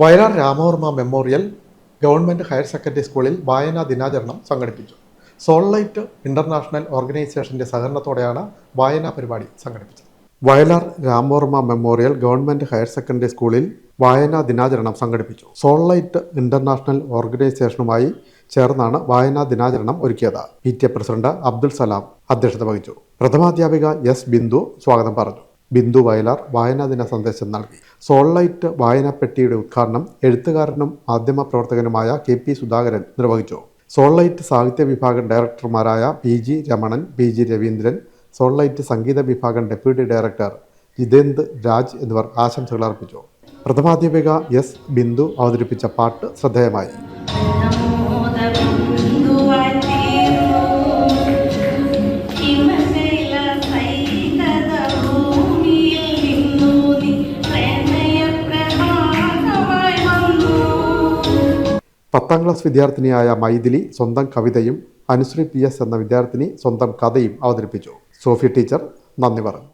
Vayalar Ramavarma memorial government higher secondary സ്കൂളിൽ വായനാ ദിനാചരണം സംഘടിപ്പിച്ചു. സോൾലൈറ്റ് ഇന്റർനാഷണൽ ഓർഗനൈസേഷന്റെ സഹകരണത്തോടെയാണ് വായനാ പരിപാടി സംഘടിപ്പിച്ചത്. Vayalar Ramavarma memorial government higher secondary സ്കൂളിൽ വായനാ ദിനാചരണം സംഘടിപ്പിച്ചു. സോൾലൈറ്റ് ഇന്റർനാഷണൽ ഓർഗനൈസേഷനുമായി ചേർന്നാണ് വായനാ ദിനാചരണം ഒരുക്കിയത്. P T A president Abdul Salam അധ്യക്ഷത വഹിച്ചു. പ്രഥമാധ്യാപിക എസ് ബിന്ദു സ്വാഗതം പറഞ്ഞു. ബിന്ദു വയലാർ വായനാ ദിന സന്ദേശം നൽകി. സോൾലൈറ്റ് വായനാപ്പെട്ടിയുടെ ഉദ്ഘാടനം എഴുത്തുകാരനും മാധ്യമപ്രവർത്തകനുമായ കെ പി സുധാകരൻ നിർവഹിച്ചു. സോൾലൈറ്റ് സാഹിത്യ വിഭാഗം ഡയറക്ടർമാരായ P G Ramanan P G Raveendran സോൾലൈറ്റ് സംഗീത വിഭാഗം ഡെപ്യൂട്ടി ഡയറക്ടർ ജിതേന്ദ് രാജ് എന്നിവർ ആശംസകൾ അർപ്പിച്ചു. പ്രഥമാധ്യാപിക എസ് ബിന്ദു അവതരിപ്പിച്ച പാട്ട് ശ്രദ്ധേയമായി. പത്താം ക്ലാസ് വിദ്യാർത്ഥിനിയായ മൈഥിലി സ്വന്തം കവിതയും അനുശ്രീ പി എസ് എന്ന വിദ്യാർത്ഥിനി സ്വന്തം കഥയും അവതരിപ്പിച്ചു. സോഫി ടീച്ചർ നന്ദി പറഞ്ഞു.